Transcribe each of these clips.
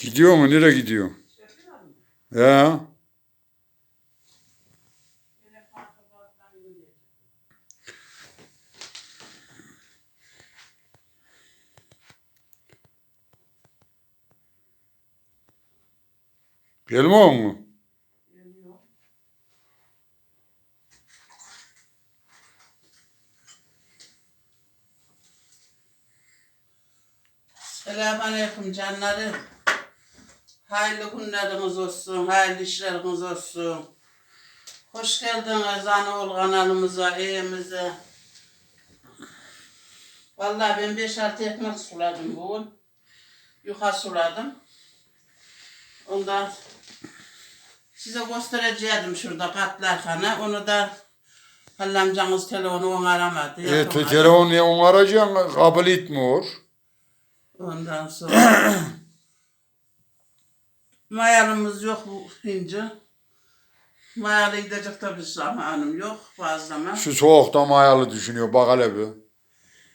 Gidiyor mu? Nereye gidiyor? Ya. Gelmiyor mu? Selamünaleyküm canlarım. Hayırlı günleriniz olsun, hayırlı işleriniz olsun. Hoş geldiniz Anaol kanalımıza, evimize. Vallahi ben 5-6 ekmek suladım bugün. Yuka suladım. Ondan size göstereceğim şurada katlarkanı. Onu da Halil amcanız telefonu onu aramadı. E, aradı. telefon ne onu arayacaksın kabul etmiyor. Ondan sonra mayalımız yok bu hinci. Mayalı gidecek tabii zamanım yok fazlama. Şu soğukta mayalı düşünüyor bak hele bir.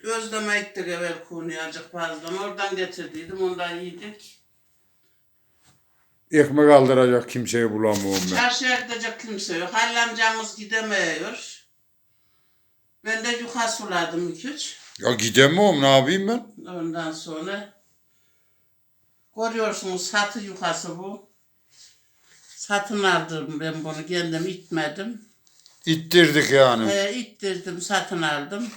Özleme gittik evvel kunuyacak fazlama. Oradan getirdiydim ondan yedik. Ekmek aldıracak kimseyi bulamıyorum ben. Çarşıya gidecek kimse yok. Halil amcamız gidemiyor. Ben de yuka suladım iki üç. Ya gidemiyorum ne yapayım ben? Ondan sonra görüyorsunuz satı yukası bu. Satın aldım ben bunu kendim itmedim. İttirdik yani. E, ittirdim satın aldım.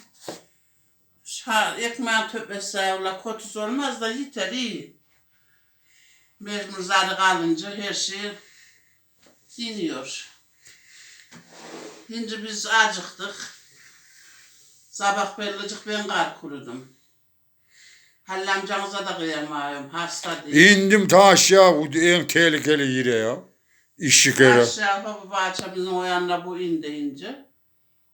Ha, ekmeğin töpesi öyle kötüsü olmaz da yeter iyi. Mecbur zarı kalınca her şey diniyor. Şimdi biz acıktık. Sabah bellicik ben kar kurudum. Halil amcamıza da kıyamıyorum. Hasta değil. İndim ta aşağı bu en tehlikeli yere ya. İşçik yere. Aşağı baba bahçemizin o yanına bu indi ince.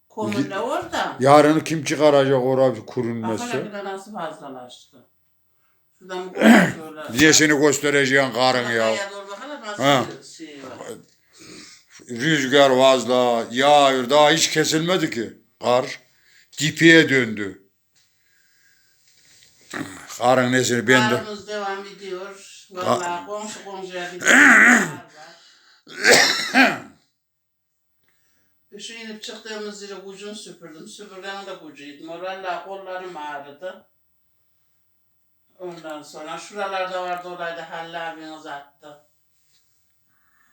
Komünle orada. Yarın kim çıkaracak oraya bir Bak kurunması? hele bir de nasıl fazlalaştı. Şuradan bir şöyle. Göstereceğin karın ya? Doğru nasıl Ha. bir şey var. Rüzgar fazla, yağıyor. Daha hiç kesilmedi ki. Kar dipiye döndü. Karın nesini ben de... Karımız devam ediyor. Vallahi komşu komşuya gidiyor. Şu inip çıktığımız yere kucunu süpürdüm. Süpürgenin de kucuydu. Vallahi kollarım ağrıdı. Ondan sonra şuralarda vardı olaydı Halil abiniz attı.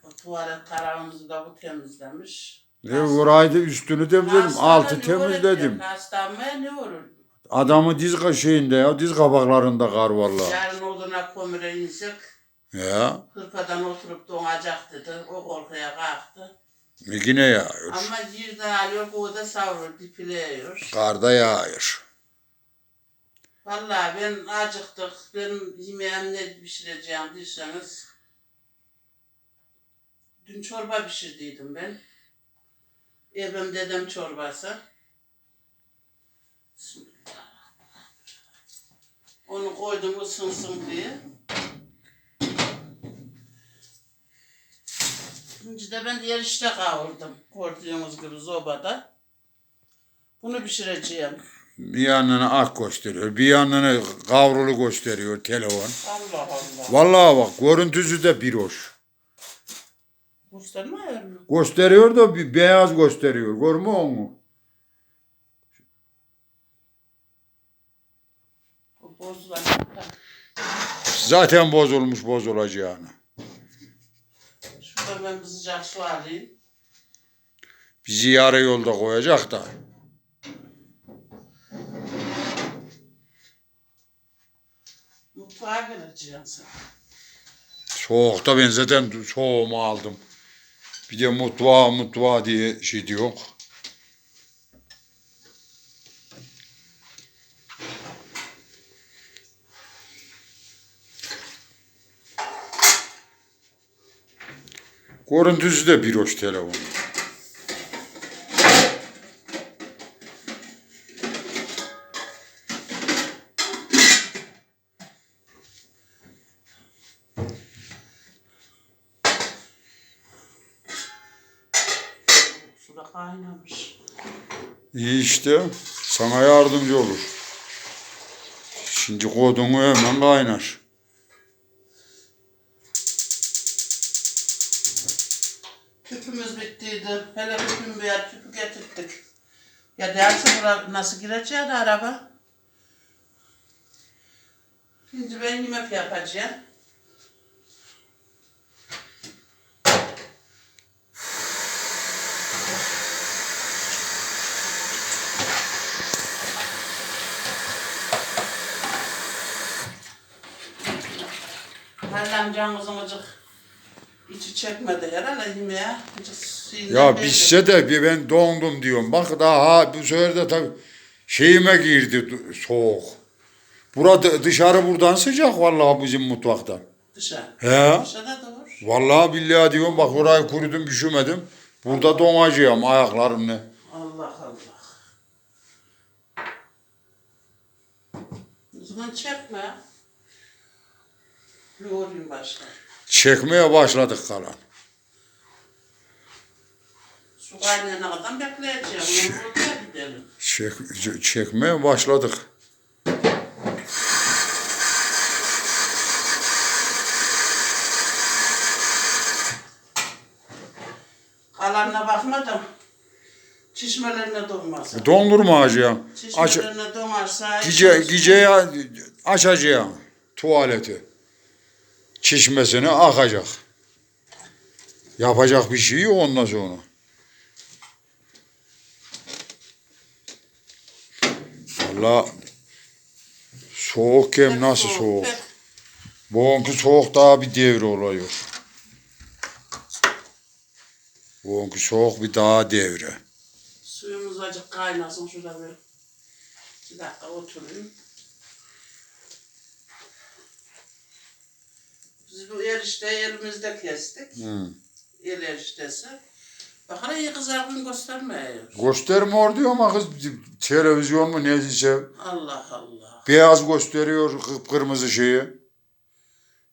O tuvalet tarafımızı da bu temizlemiş. Ne oraydı üstünü temizledim, altı temizledim. ki? Hastane ne olur? Adamı diz şeyinde ya, diz kabaklarında kar vallahi. Yarın oduna kömüre insek, Ya, hırpadan oturup donacak dedi. O korkuya kalktı. e yine yağıyor. Ama yerden alıyor, bu da savrur, dipileyiyor. Karda yağıyor. Vallahi ben acıktık. Benim yemeğim ne pişireceğim dirseniz. Dün çorba pişirdiydim ben. Evim dedem çorbası. Onu koydum ısınsın diye. Şimdi de ben diğer işte kavurdum. Gördüğünüz gibi sobada. Bunu pişireceğim. Bir yanını ak gösteriyor, bir yanını kavrulu gösteriyor telefon. Allah Allah. Vallahi bak görüntüsü de bir hoş. Göstermiyor mu? Gösteriyor da bir beyaz gösteriyor. Görmüyor musun? Bu bozulan. Zaten bozulmuş bozulacağını. Şurada ben sıcak su alayım. Bizi yarı yolda koyacak da. Mutfağa gireceğim sen. Soğukta ben zaten soğuğumu aldım. Bir de mutfağa mutfağa diye şey diyor. Görüntüsü de bir hoş telefon. Suda kaynamış. İyi işte sana yardımcı olur. Şimdi kodunu hemen kaynar. Ya derse bura nasıl gireceğiz araba? Şimdi ben yemek yapacağım. Hallem canımızın acık içi çekmedi herhalde yemeğe. Suyundan Ya bitse de bir ben dondum diyorum. Bak daha bu sefer de tabii şeyime girdi soğuk. Burada dışarı buradan sıcak vallahi bizim mutfaktan. Dışarı. He? Dışarıda da var. Vallahi billahi diyorum bak orayı kurudum üşümedim. Burada donacağım ayaklarımla. Allah Allah. O zaman çekme. Yoğurayım başka. Çekmeye başladık kalan. Su kaynayana kadar bekleyeceğim. Gidelim. Çek, çekmeye başladık. Kalanına bakmadım. Çişmelerine donmasın. Dondurma acıyam. Aç, Çişmelerine donarsa... gece, geceye açacağım tuvaleti. Çişmesine akacak. Yapacak bir şey yok ondan sonra. Valla soğukken nasıl soğuk. Bugünkü soğuk daha bir devre oluyor. Bugünkü soğuk bir daha devre. Suyumuz acık kaynasın şurada bir. Bir dakika oturayım. Biz bu erişteyi elimizde kestik. Hı. El eriştesi. Bakalım iyi kızargın göstermiyor. Göstermiyor diyor ama kız televizyon mu neyse Allah Allah. beyaz gösteriyor kıpkırmızı şeyi.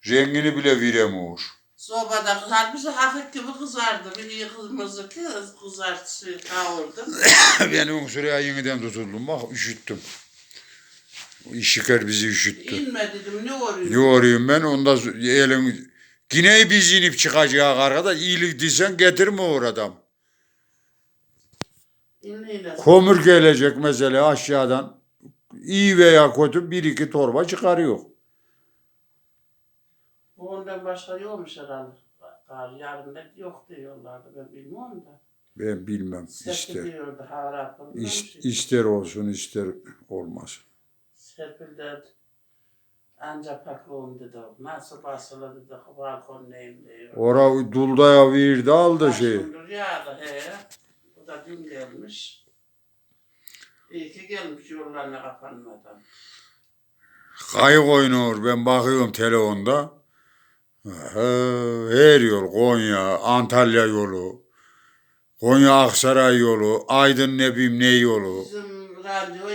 Rengini bile veremiyor. Sobada kızar, bizi hafif gibi kızardı. Bir iyi kırmızı ki kızartısı kavurdu. ben şuraya yeniden tutuldum bak üşüttüm. İşiker bizi üşüttü. İnme dedim ne oluyor? Ne arıyorum ben ondan sonra elim yine biz inip çıkacak arkada iyilik desen getirme oradan. İnleyle. Kömür gelecek mesela aşağıdan. İyi veya kötü bir iki torba çıkarıyor. Bu ondan başka yokmuş herhalde. Yarın da yok diyorlardı ben bilmiyorum da. Ben bilmem Serpil ister. diyordu İst, ister olsun ister olmasın. Serpil de anca pakluğum dedi. Nasıl basılı dedi. Balkon neyim diyor. Ora duldaya verdi aldı şey. gündür yağdı he. Bu da dün gelmiş. İyi ki gelmiş yollarına kapanmadan. Kayık oynuyor ben bakıyorum telefonda. Her yol Konya, Antalya yolu. Konya Aksaray yolu, Aydın ne bileyim ne yolu. Bizim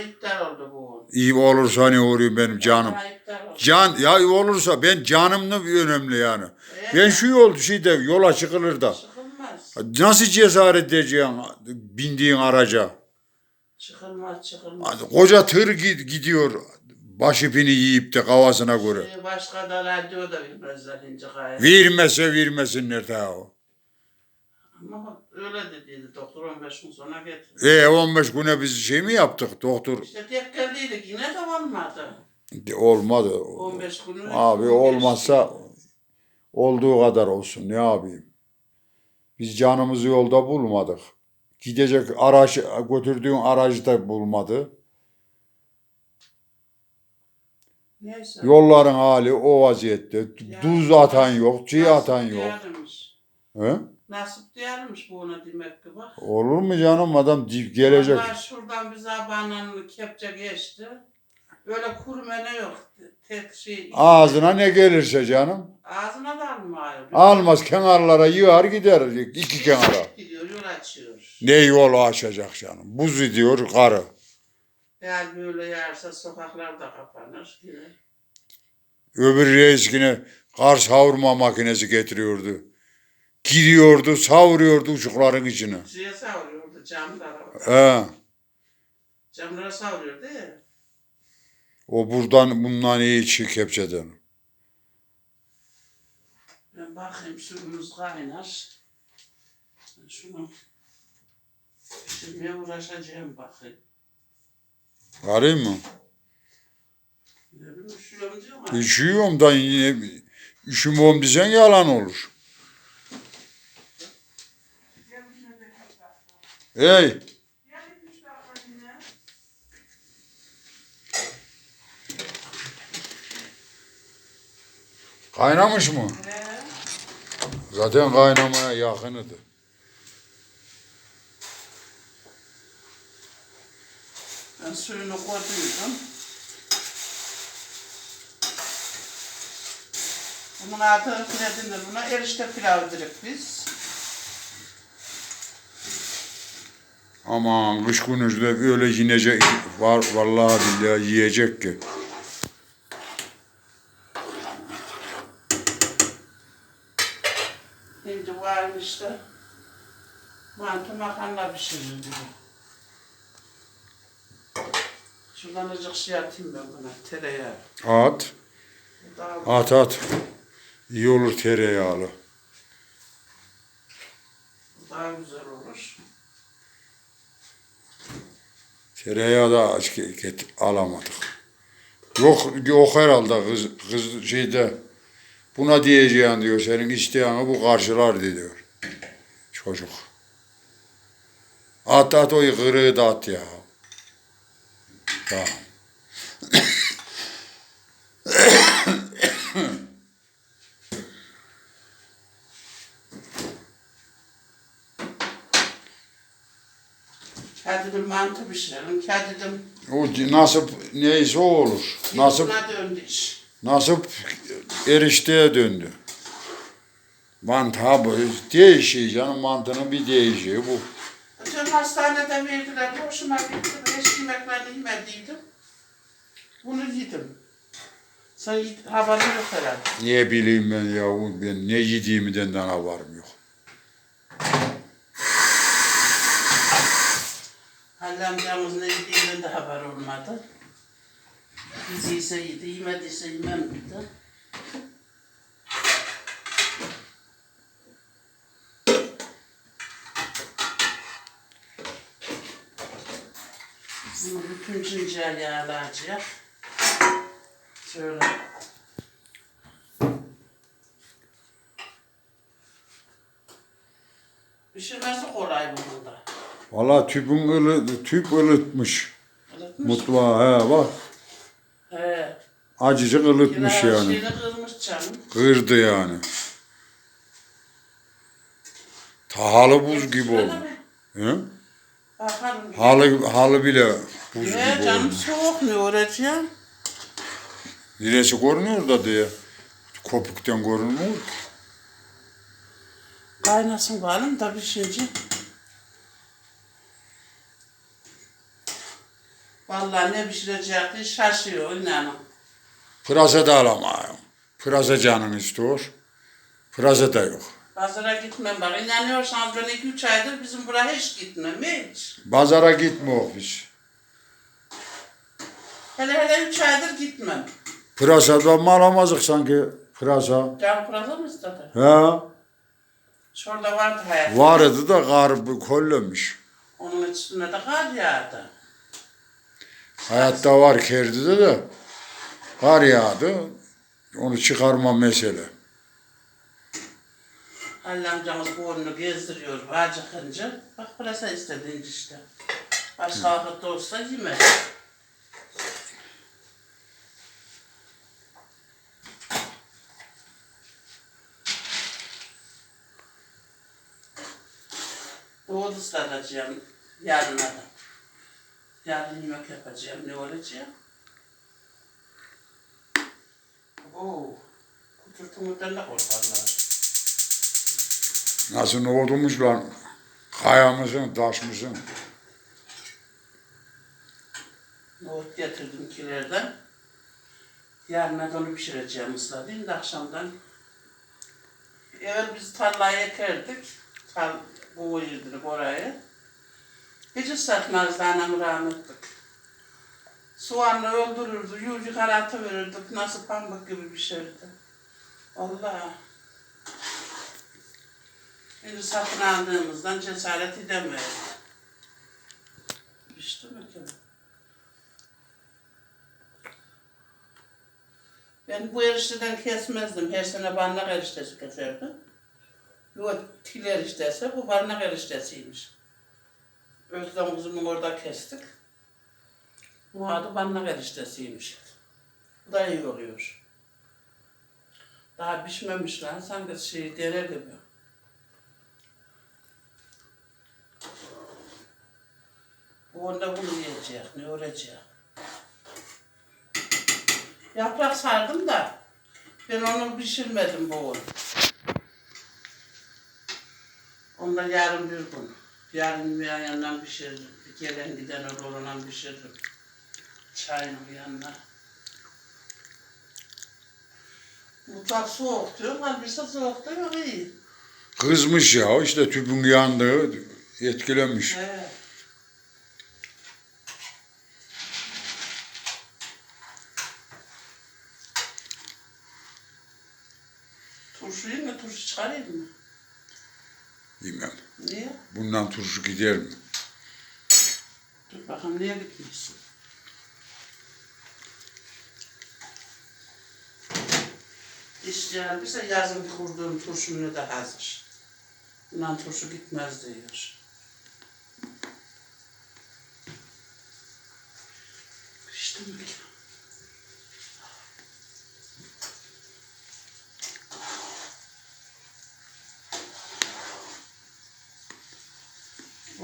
iptal oldu bu. İyi olursa ne oluyor benim canım. Ha, iptal oldu. Can ya olursa ben canımlı önemli yani. Ben şu yol şeyde yola çıkılır da. Çıkılmaz. Nasıl cesaret edeceksin bindiğin araca? Çıkılmaz çıkılmaz. Koca tır gid- gidiyor başipini yiyip de kafasına göre. Ee, Başka da radyo da bilmezler ince gayet. Vermese vermesinler daha o. Ama öyle dediydi doktor 15 gün sonra getirdi. E 15 güne biz şey mi yaptık doktor? İşte tek geldiydik yine de olmadı. De, Olmadı. 15 günü. Abi olmazsa olduğu kadar olsun ne yapayım. Biz canımızı yolda bulmadık. Gidecek araç götürdüğün aracı da bulmadı. Neyse. Yolların hali o vaziyette. Ya, Duz atan yok, çiğ atan yok. He? Nasip değermiş bu ona demek ki bak. Olur mu canım adam di- gelecek. Vallahi şuradan bir zabanın kepçe geçti. Böyle kurmene yok. Tek şey. Ağzına ne gelirse canım. Ağzına da almıyor. Almaz kenarlara yığar gider iki kenara. Gidiyor yol açıyor. Ne yolu açacak canım. Buz ediyor karı. Eğer böyle yerse sokaklar da kapanır. Öbür reis yine kar savurma makinesi getiriyordu. Giriyordu, savuruyordu uçukların içine. Şeye savuruyordu camlara. He. Camlara savuruyor değil mi? O buradan bundan iyi çiğ kepçeden. Ben bakayım suyumuz kaynar. Şunu pişirmeye uğraşacağım bakayım. Arayayım mı? Ne bileyim üşüyorum diyorum ama. Üşüyorum da yine üşümüyorum desen yalan olur. Hey. Kaynamış mı? He. Zaten kaynamaya yakınıdı. Ben suyunu koyduydum. Bunun adı denir buna? Erişte pilavı dedik biz. Aman kış günüzde böyle yiyecek var vallahi billahi yiyecek ki. Şimdi var işte. Mantı makarna pişirir dedi. Şuradan azıcık şey atayım ben buna. Tereyağı. At, daha at at. İyi olur tereyağlı. daha güzel olur. Tereyağı da aç ge- get, alamadık. Yok yok herhalde kız, kız şeyde buna diyeceğin diyor senin isteyanı bu karşılar diyor. Çocuk. At at o kırığı da at ya. Tamam. Kedidim mantı pişirelim. Kedidim O nasip neyse o olur. Nasip buna döndü iş. nasip erişteye döndü. Mantı ha bu değişiyor canım mantının bir değişiyor bu. Dün hastanede verdiler. Hoşuma gitti. Hiç yemeklerini yemediydim. Bunu yedim. Sen yed- haberin yok herhalde. Niye bileyim ben ya ben ne yediğimden de haberim yok. Halil amcamız ne yediğinden de haber olmadı. Yediyse yedi, yemediyse yemem dedi. Bunu bütün cincel yağlayacak. Şöyle. Pişirmesi kolay bunun da. Valla tüpün ılı, tüp ılıtmış Unutmuş. mutfağı he bak. He. Acıcık ılıtmış Biraz yani. şeyini kırmış canım. Kırdı yani. Tahalı buz gibi oldu. He? Bakalım. Halı, halı bile buz He gibi canım oldu. soğuk ne uğraşacağım? Neresi görünüyor da diye. Kopuktan görünmüyor ki. Kaynasın bakalım da pişince. Vallahi ne pişirecekti şaşıyor inanın. Pırasa da alamıyorum. Pırasa canın istiyor. Pırasa da yok. Pazara gitmem bak. İnanıyorsanız ben iki üç aydır bizim buraya hiç gitmem hiç. Pazara gitmiyor biz. Hele hele üç aydır gitmem. Pırasa'dan mı alamazdık sanki pırasa? Can pırasa mı istedi? He. Şurada vardı hayat. Vardı da kar kollemiş. Onun üstüne de kar yağdı. Hayatta var kerdide de kar yağdı. Onu çıkarma mesele. Halil amcamız boynunu gezdiriyor acıkınca. Bak pırasa istediğin işte. Başka vakit olsa yemez. Doğru ıslatacağım yarına da. Yarın yemek yapacağım. Ne olacak? Oo, kuturtumuzdan da korkarlar. Nasıl nohudumuş lan? Kaya mısın, taş mısın? Nohut getirdim kilerden. Yarına da onu pişireceğim ısladayım da akşamdan. Evvel biz tarlayı ekerdik. Tal, koyurduk oraya. Hiç ıslatmazdı anam rahmetlik. Soğanla öldürürdü, yuh yukarı atıverirdik. Nasıl pamuk gibi pişirdi. Allah. Şimdi satın aldığımızdan cesaret edemeyiz. İşte mi ki? Ben bu erişteden kesmezdim. Her sene barnak eriştesi keserdim. Yok til eriştesi, bu barnak eriştesiymiş. Özlem kızımın orada kestik. Bu adı barnak eriştesiymiş. Bu da iyi oluyor. Daha pişmemiş lan, sanki şey dere gibi. Bu onda bunu yiyecek, ne öğrecek. Yaprak sardım da ben onu pişirmedim bu onu. Da yarın bir gün. Yarın bir yandan pişiririm. Bir gelen giden olan pişiririm. Çayın yanına. Mutfak soğuk diyor, halbuki soğuk da yok iyi. Kızmış ya işte tüpün yandığı etkilenmiş. Evet. Turşu yiyeyim mi? Turşu çıkarayım mı? Bilmem. Niye? Bundan turşu gider mi? Dur bakalım niye gitmiyorsun? İsteyen bilse yazın kurduğum turşumunu da hazır. Bundan turşu gitmez diyor.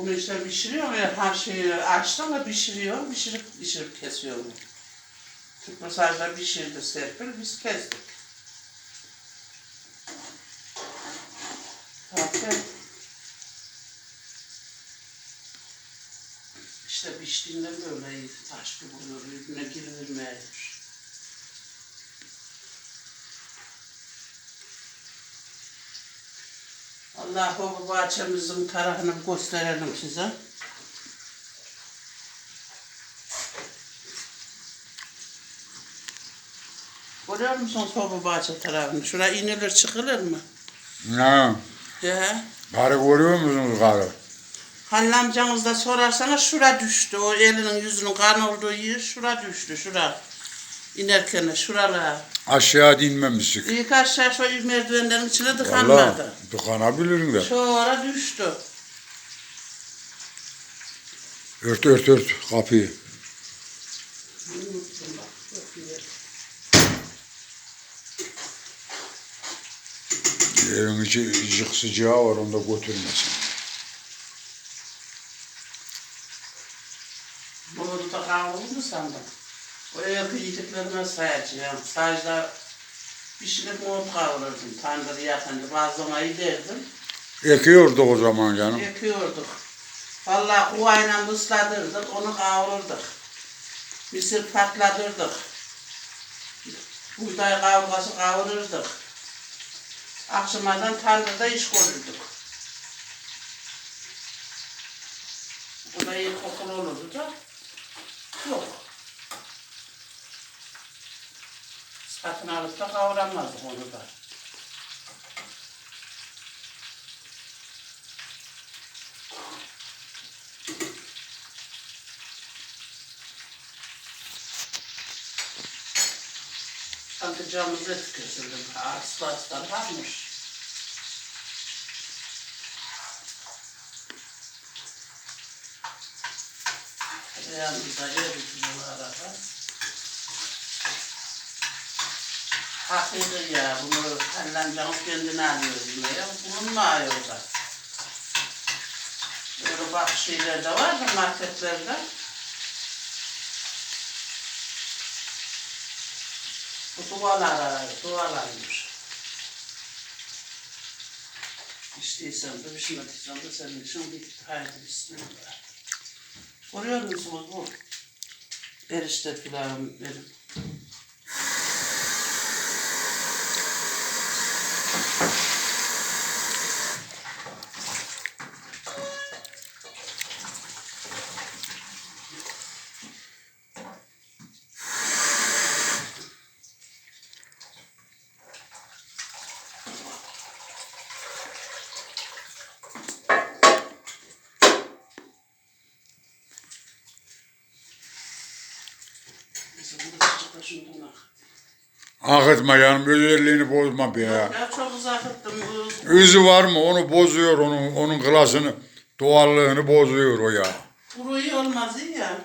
Bunu işte pişiriyorum ya her şeyi açtım da pişiriyorum, pişirip pişirip kesiyorum. Türk mesajda pişirdi Serpil, biz kestik. Zaten işte piştiğinde böyle taş gibi oluyor, birbirine girilmiyor. Allah o bahçemizin tarafını gösterelim size. Görüyor musun soba bahçe tarafını? Şuraya inilir çıkılır mı? Ha, He. karı görüyor musunuz karı? Halil amcanız da sorarsanız şura düştü. O elinin yüzünün kan olduğu yer şura düştü. Şura. İnerken şuralar. Aşağı dinmemiştik. İlk aşağı şu merdivenlerin içine tıkanmadı. tıkanabilirim de. Sonra düştü. Ört ört ört kapıyı. Evin içi ıcık sıcağı var onu da götürmesin. Bunu da kavrulur mu sandın? O evde yediklerime sayacağım. Sadece pişirip mont kavururdum. Tandırı yakınca bazlama giderdim. Ekiyorduk o zaman canım. Yakıyorduk. Vallahi kuvayla ısladırdık, onu kavururduk. Mısır patlatırdık. Buğday kavurması kavururduk. Akşamadan tandırda iş da iyi kokulu olurdu da. Yok. Satın alıp da kavuramazdık onu da. Sanki camımıza tükürsüldüm. Aslı aslan varmış. Yanımızda yer bitmiyor araba. Hakikaten ya bunu ellemcanız kendine alıyor yemeğe. Bulunmuyor da. Böyle bak şeyler de var da marketlerde. Bu duvarlar, duvarlarmış. İsteysen de, pişmediysen de senin için bitti. Haydi bismillah. Görüyor musunuz bu? Erişte pilavım benim. Akıtma canım özelliğini bozma be ya. Ya çok uzak ettim. Üzü var mı onu bozuyor onun onun klasını doğallığını bozuyor o ya. İyi olmaz ya.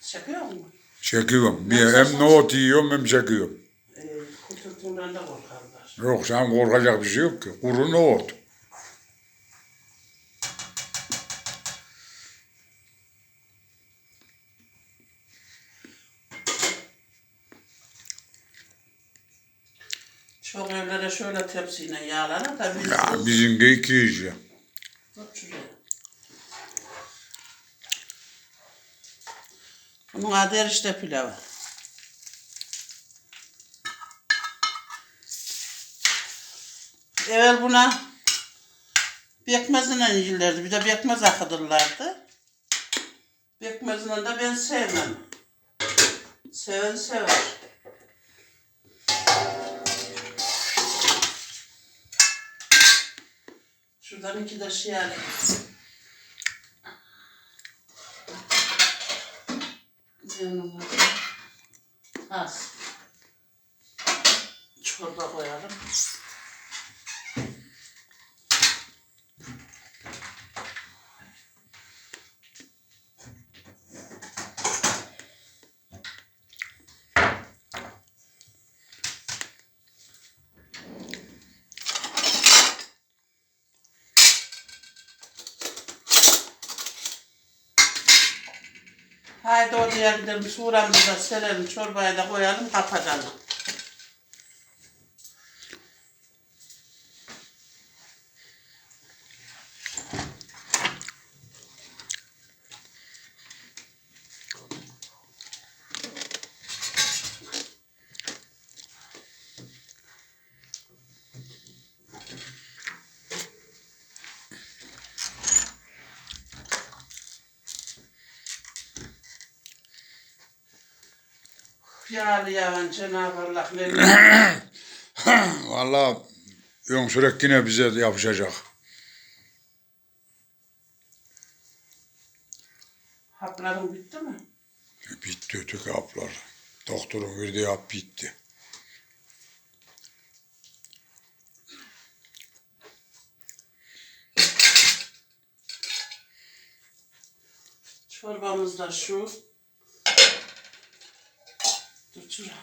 Çekiyor mu? Çekiyorum. Bir hem nohut yiyorum hem çekiyorum. Da korkarlar. Yok sen korkacak bir şey yok ki. Kuru nohut. Çok evlere şöyle tepsiyle yağlanır da biz Ya bizimki iki iş ya. Şuraya. Bunun adı erişte pilavı. Evvel buna bekmezle yiyirlerdi. Bir de bekmez akıdırlardı. Bekmezle de ben sevmem. Seven sever. Şuradan iki de şey alayım. Yanıma az. Çorba koyalım. Haydi odaya gidelim. Suramızı da serelim. Çorbayı da koyalım. Kapatalım. Yağlı yağın Cenab-ı Allah ne Vallahi Yonsürek yine bize yapışacak. Hapların bitti mi? Bitti öteki haplar. Doktorun verdiği hap bitti. Çorbamız da şu. Şura.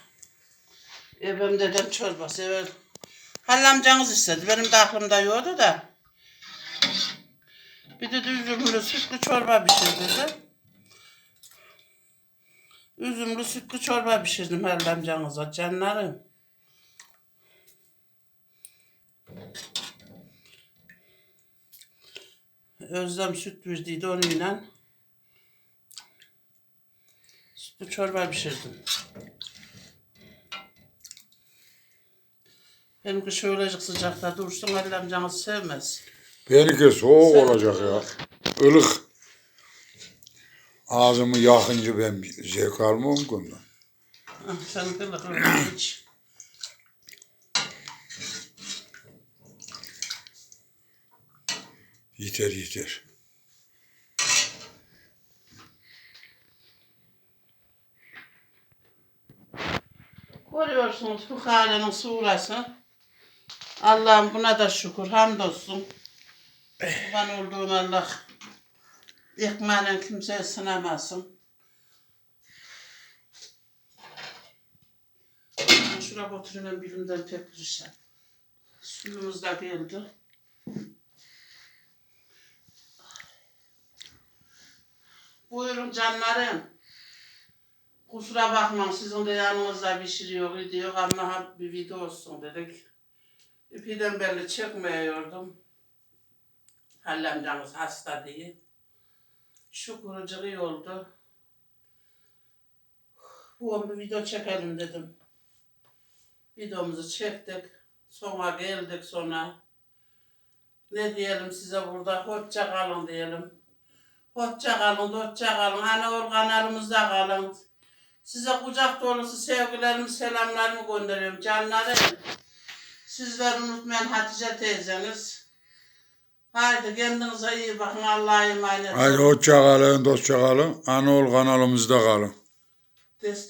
Ebem dedem çorbası. Evet. Halil amcanız istedi. Benim de aklımda yoktu da. Bir de üzümlü sütlü çorba pişirdi. Üzümlü sütlü çorba pişirdim Halil amcanıza. Canlarım. Özlem süt verdiydi onunla. Sütlü çorba pişirdim. Benimki şöylecik sıcakta dursun Halil amcanız sevmez. Benimki soğuk Sen- olacak ya. Ilık. Ağzımı yakınca ben zevk almam bundan. Ah, Sen kılık kılık iç. Yeter yeter. Görüyorsunuz Fukare'nin surası. Allah'ım buna da şükür, hamdolsun. Kurban olduğum Allah ekmeğiyle kimseye sınamasın. Şuraya oturayım bilimden pek perişan. Suyumuz da geldi. Buyurun canlarım. Kusura bakmayın sizin de yanınızda pişiriyor gidiyor ama bir video olsun dedik. İpiden belli çekmiyordum. Hallemcanız hasta diye. Şükürcük iyi oldu. Bu bir video çekelim dedim. Videomuzu çektik. Sonra geldik sonra. Ne diyelim size burada? Hoşça kalın diyelim. Hoşça kalın, hoşça kalın. Hani ol kanalımızda kalın. Size kucak dolusu sevgilerimi, selamlarımı gönderiyorum canlarım. Sizleri unutmayan Hatice teyzeniz. Haydi kendinize iyi bakın. Allah'a emanet olun. Hadi hoşça kalın, dostça kalın. Anadolu kanalımızda kalın. Destek